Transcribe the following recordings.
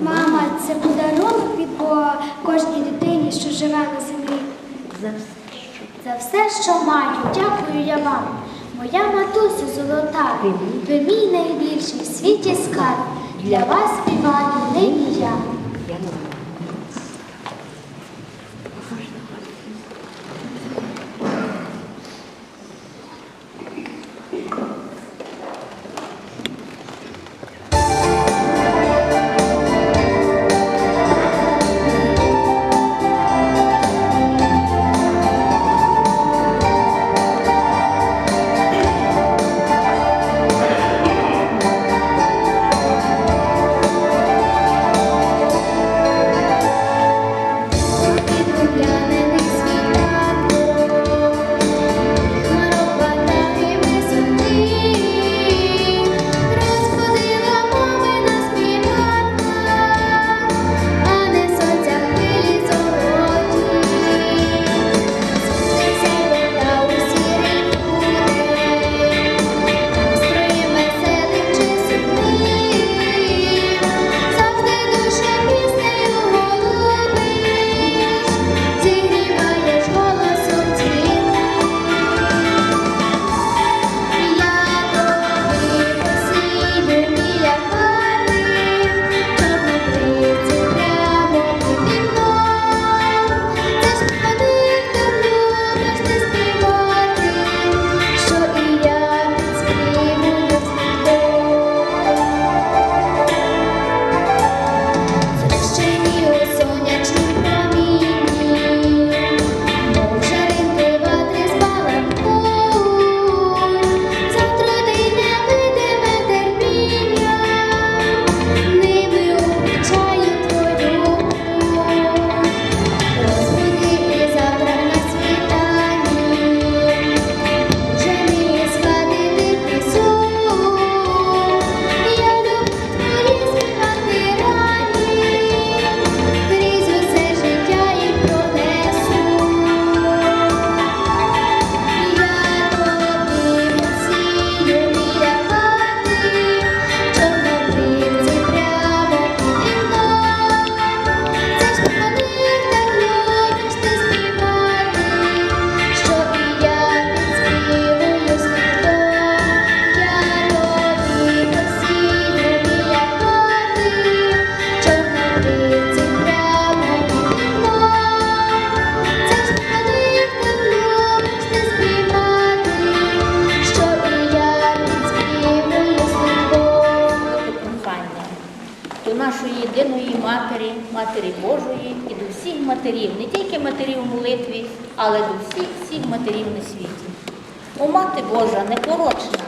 Мама, це подарунок від Бога кожній дитині, що живе на землі. За все, що За все, що маю, дякую я вам. Моя матуся золота, ви мій найбільший в світі скарб. Для вас співаю нині я. Нашої єдиної матері, Матері Божої і до всіх матерів, не тільки матерів у молитві, але до всіх всіх матерів на світі. О Мати Божа, непорочна,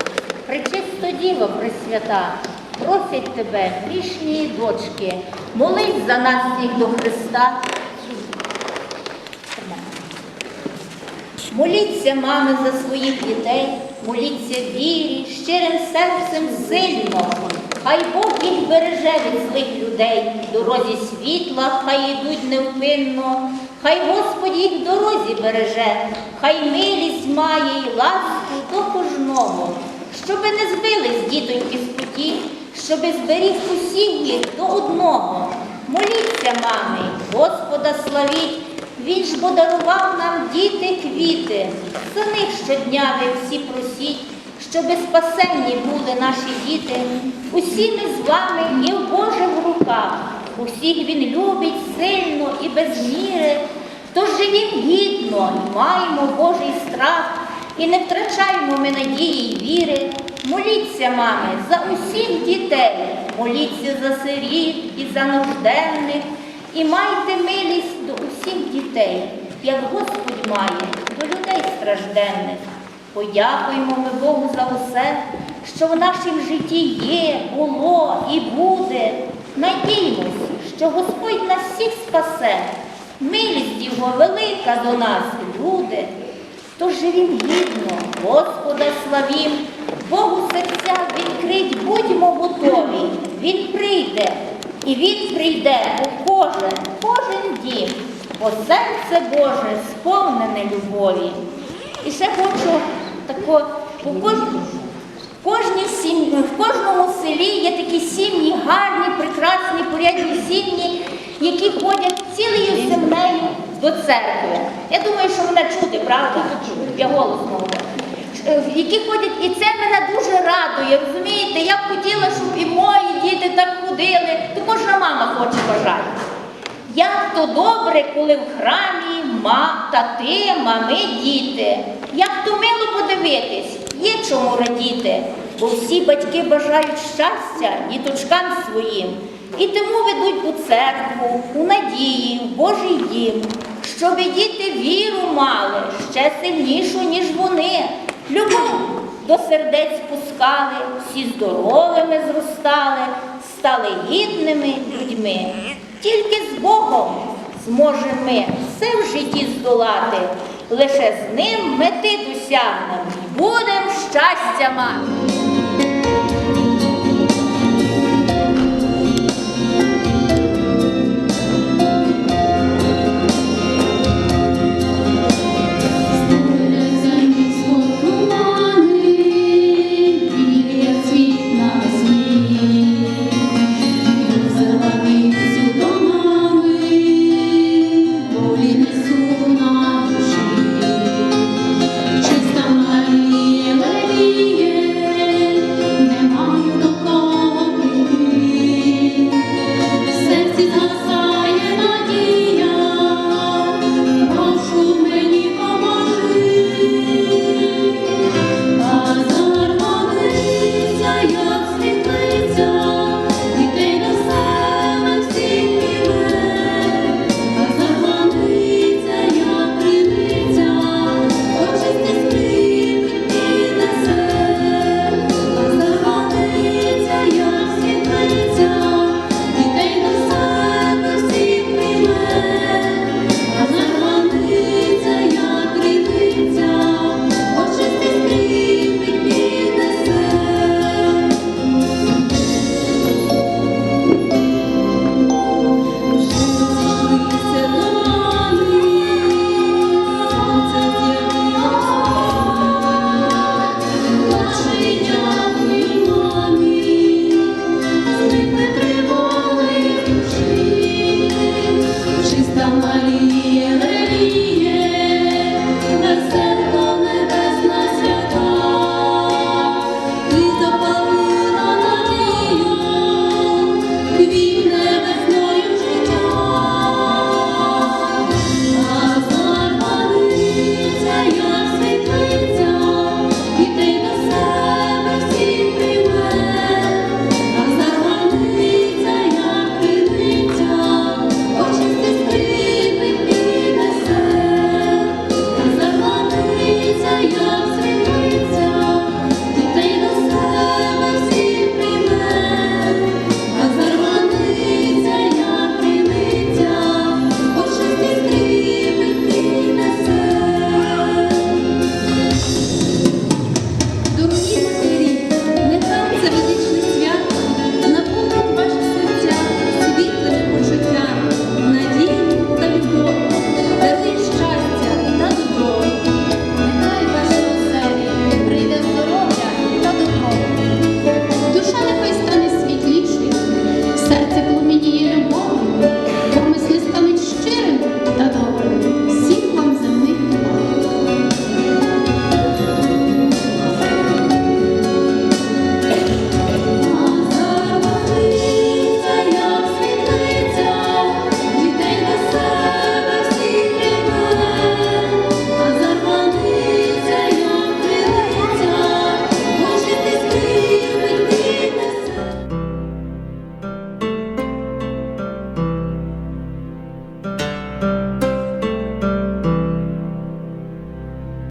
пречиста Діва Пресвята, просять тебе, грішні дочки, молись за нас всіх до Христа. Моліться, мами, за своїх дітей, моліться вірі, щирим серцем сильно. Хай Бог їх береже від злих людей, в дорозі світла, хай ідуть невпинно, хай Господь їх в дорозі береже, хай милість має й ласку до кожного, щоби не збились дітоньки з путі, щоби зберіг усіх їх до одного. Моліться, мами, Господа славіть, він ж бо дарував нам діти квіти. За них щодня ви всі просіть, щоби спасенні були наші діти. Усі ми з вами і в Божих руках. Усіх він любить сильно і без міри. Тож живім гідно, маємо Божий страх, і не втрачаємо ми надії й віри. Моліться, мами, за усіх дітей, моліться за сиріт і за нужденних, і майте милість до усіх дітей, як Господь має до людей стражденних. Подякуємо ми Богу за усе, що в нашому житті є, було і буде. Надіймось, що Господь нас всіх спасе. Милість Його велика до нас, люди. Тож живім гідно, Господа славім, Богу серця відкрить, будьмо готові. Він прийде, і Він прийде у кожен, кожен дім, бо серце Боже сповнене любові. І ще хочу тако по кожному. В, кожній сім... в кожному селі є такі сім'ї, гарні, прекрасні, порядні сім'ї, які ходять цілою землею до церкви. Я думаю, що мене чути, правда? Я голосно говорю. Е, Які ходять, і це мене дуже радує, розумієте? Я б хотіла, щоб і мої діти так ходили, то кожна мама хоче бажає. Як то добре, коли в храмі ма, тати, мами, діти. Як то мило подивитись, є чому радіти, бо всі батьки бажають щастя діточкам своїм. І тому ведуть у церкву, у надії, в Божий дім, щоб діти віру мали ще сильнішу, ніж вони. Любов до сердець пускали, всі здоровими зростали, стали гідними людьми. Тільки з Богом зможемо ми все в житті здолати, лише з ним мети досягнемо, будемо щастя мати.